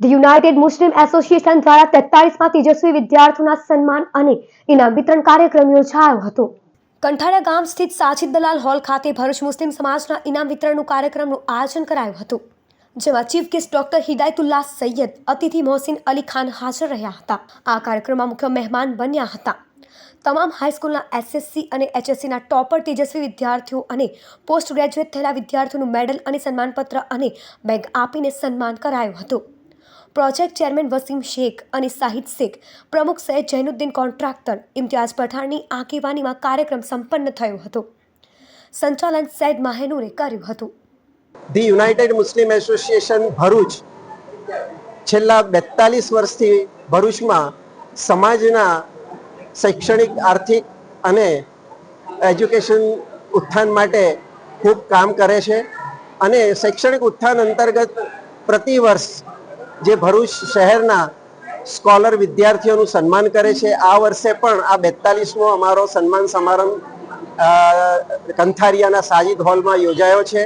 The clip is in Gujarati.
ધી યુનાઇટેડ મુસ્લિમ એસોસિએશન દ્વારા તેતાલીસમાં તેજસ્વી વિદ્યાર્થીઓના સન્માન અને ઇનામ વિતરણ કાર્યક્રમ યોજાયો હતો. કંઠાળા ગામ સ્થિત સાચિદ દલાલ હોલ ખાતે ભરૂચ મુસ્લિમ સમાજના ઇનામ વિતરણનું કાર્યક્રમનું આયોજન કરાયું હતું, જેમાં chief guest doctor Hidayatullah Saiyed, અતિથિ મોહસિન અલી ખાન હાજર રહ્યા હતા. આ કાર્યક્રમમાં મુખ્ય મહેમાન બન્યા હતા. તમામ હાઈસ્કૂલના એસએસસી અને એચએસસીના ટોપર તેજસ્વી વિદ્યાર્થીઓ અને પોસ્ટ ગ્રેજ્યુએટ થયેલા વિદ્યાર્થીઓનું મેડલ અને સન્માનપત્ર અને બેગ આપીને સન્માન કરાયું હતું. પ્રોજેક્ટ ચેરમેન વસીમ શેખ અને સાહિદ શેખ, પ્રમુખ સૈયદ જૈનુદ્દીન કોન્ટ્રાક્ટર, ઇમ્તિયાઝ પઠાણની આગેવાનીમાં કાર્યક્રમ સંપન્ન થયો હતો. સંચાલન સૈદ માહેનુરે કર્યું હતું. The United Muslim Association Bharuch છેલ્લા બેતાલીસ વર્ષથી ભરૂચમાં સમાજના શૈક્ષણિક, આર્થિક અને એજ્યુકેશન ઉત્થાન માટે ખૂબ કામ કરે છે અને શૈક્ષણિક ઉત્થાન અંતર્ગત પ્રતિ વર્ષ જે ભરૂચ શહેરના સ્કોલર વિદ્યાર્થીઓનું સન્માન કરે છે. આ વર્ષે પણ આ બેતાલીસમો અમારો સન્માન સમારંભ કંથારિયાના સાજિદ હોલમાં યોજાયો છે.